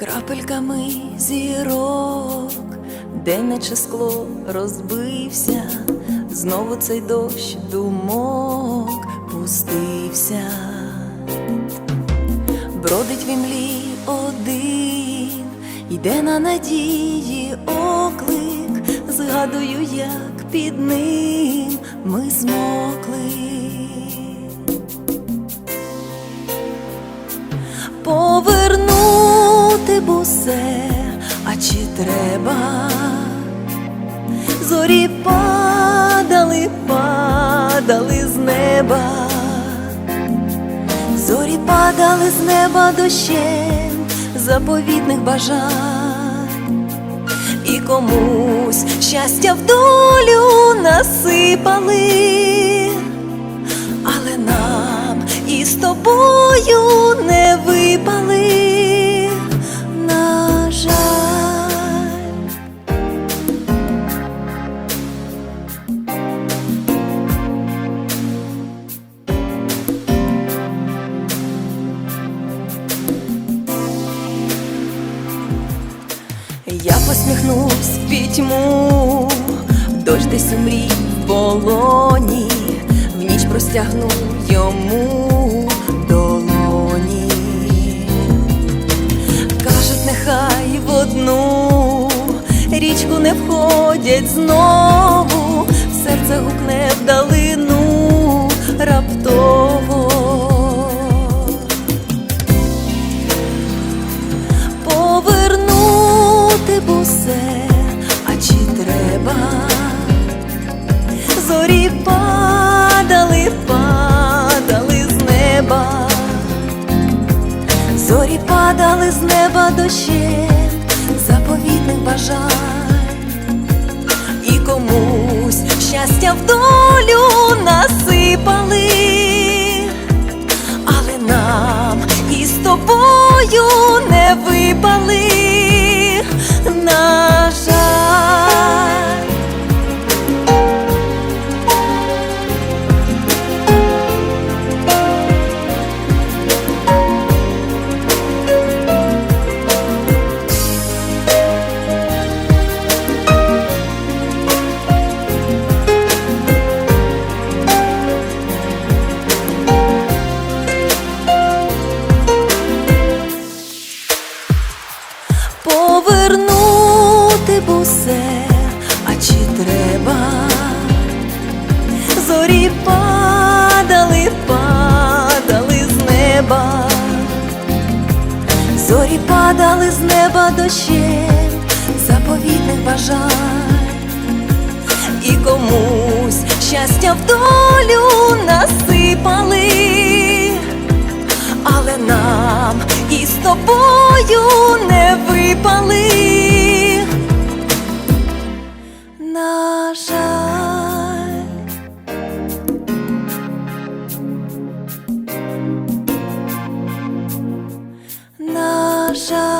крапельками зірок, день наче скло розбився, знову цей дощ думок пустився, бродить в імлі один, йде на надії оклик, згадую, як під ним ми змокли. Б усе, а чи треба? Зорі падали, падали з неба, зорі падали з неба дощем заповітних бажань, і комусь щастя в долю насипали. Але нам із тобою посміхнусь пітьму, дощ десь у мрій в полоні, в ніч простягну йому долоні. Кажуть, нехай в одну річку не входять знову, в серце гукне вдалину раптово. Зорі падали з неба дощем заповітних бажань, і комусь щастя в долю Повернути б усе, а чи треба? Зорі падали, падали з неба, зорі падали з неба дощем заповітних бажань, і комусь щастя в долю насипали. Але нам із тобою пали, на жаль. на жаль.